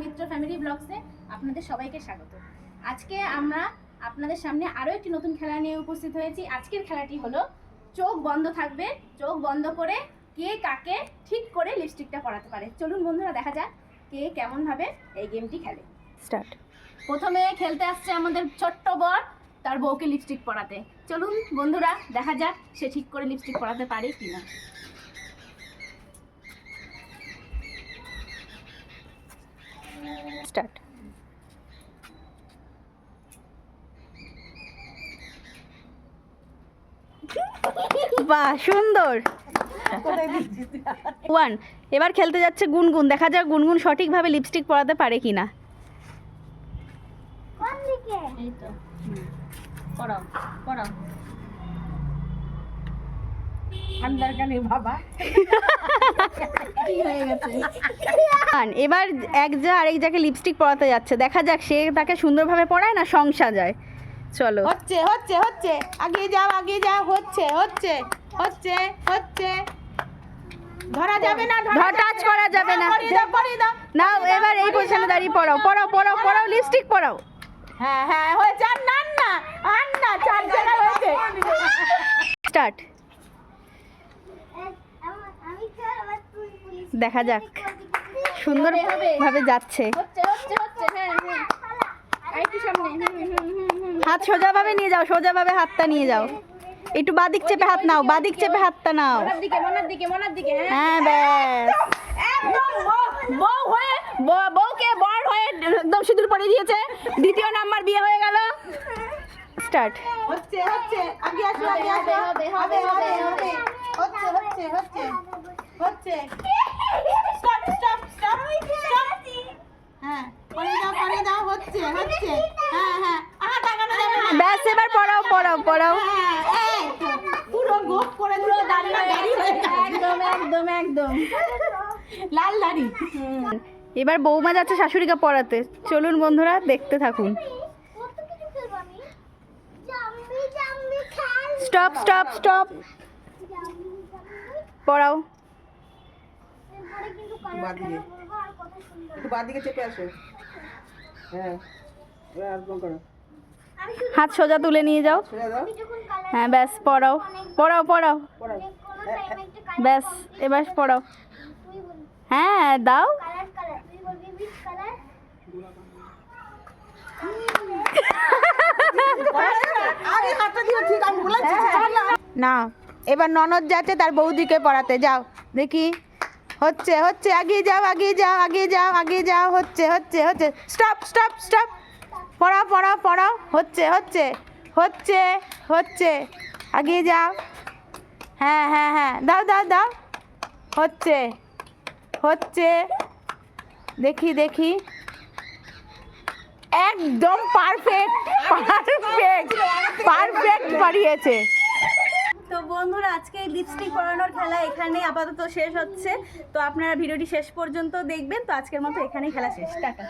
মিত্র family ব্লগসে আপনাদের সবাইকে স্বাগত। আজকে আমরা আপনাদের সামনে আরও একটি নতুন খেলা নিয়ে উপস্থিত হয়েছি। আজকের খেলাটি হলো চোখ বন্ধ থাকবে চোখ বন্ধ করে কে কাকে ঠিক করে লিপস্টিকটা পরাতে পারে। চলুন বন্ধুরা দেখা যাক কে কেমনভাবে এই গেমটি খেলে। স্টার্ট। প্রথমে খেলতে আসছে আমাদের ছোট্ট বর তার বউকে লিপস্টিক পরাতে। চলুন বন্ধুরা দেখা যাক সে ঠিক করে লিপস্টিক পরাতে পারে কিনা। স্টার্ট বাহ সুন্দর। ওয়ান এবার খেলতে যাচ্ছে গুনগুন। দেখা যাক গুনগুন সঠিকভাবে লিপস্টিক পরাতে পারে কিনা। এই তো। হুম। পড়াও পড়াও কি হয়ে গেছে ওয়ান এবার এক যা আরেক যাকে লিপস্টিক পরাতে যাচ্ছে। দেখা যাক সে তাকে সুন্দরভাবে পরায় না সংসা যায় চলো। হচ্ছে হচ্ছে হচ্ছে। আগে যাও আগে যাও। হচ্ছে হচ্ছে হচ্ছে হচ্ছে। ধরা যাবে না ধরা টাচ করা যাবে না। নাও এবার এই পজিশনে দাঁড়িয়ে পড়াও পড়াও পড়াও পড়াও লিপস্টিক পরাও। হ্যাঁ হ্যাঁ হয়েছে। আর না না আর না চার জায়গা হয়েছে। স্টার্ট দেখা যাক সুন্দরভাবে যাচ্ছে হচ্ছে হচ্ছে হচ্ছে হ্যাঁ হ্যাঁ আরেকটু সামনে যাক। সুন্দর ভাবে যাচ্ছে। হাত সোজাভাবে নিয়ে যাও সোজাভাবে হাতটা নিয়ে যাও। একটু বাদিক চেপে হাত নাও বাদিক চেপে হাতটা নাও। হ্যাঁ ব্যাস। বউ- হয়ে বউকে বর হয়ে একদম সিঁদুর পরিয়ে দিয়েছে দ্বিতীয় নাম্বার বিয়ে হয়ে গেল স্টার্ট। হচ্ছে হচ্ছে আগে আসো আগে আসো। হবে, হবে, হবে। হচ্ছে হচ্ছে হচ্ছে হচ্ছে। ব্যাস, এবার পড়াও পড়াও পড়াও। একদম এবার বৌমা যাচ্ছে শাশুড়িকে পড়াতে। চলুন বন্ধুরা, দেখতে থাকুন। স্টপ স্টপ স্টপ পড়াও। বাদিকে একটু বাদিকে চেপে আসো। হ্যাঁ একদম করো? হাত সোজা তুলে নিয়ে যাও। হ্যাঁ ব্যাস পড়াও। পড়াও পড়াও। পড়াও। ব্যাস এবার পড়াও। হ্যাঁ দাও। আরে হাতটা দিও ঠিক আমি বলেছি না এবার ননদ যাচ্ছে তার বৌদিকে পড়াতে। যাও দেখি। হচ্ছে হচ্ছে আগিয়ে যাও আগিয়ে যাও আগিয়ে যাও আগিয়ে যাও, হচ্ছে হচ্ছে হচ্ছে। স্টপ স্টপ স্টপ পড়াও পড়াও পড়াও। হচ্ছে হচ্ছে হচ্ছে হচ্ছে। আগিয়ে যাও। হ্যাঁ হ্যাঁ হ্যাঁ। দাও দাও দাও। হচ্ছে হচ্ছে। দেখি দেখি। একদম পারফেক্ট পারফেক্ট পারফেক্ট পারিয়েছে বন্ধুরা, আজকে এই লিপস্টিক পরানোর খেলা এখানে আপাতত শেষ হচ্ছে। তো আপনারা ভিডিওটি শেষ পর্যন্ত দেখবেন। তো আজকের মতো এখানেই খেলা শেষ। টাটা।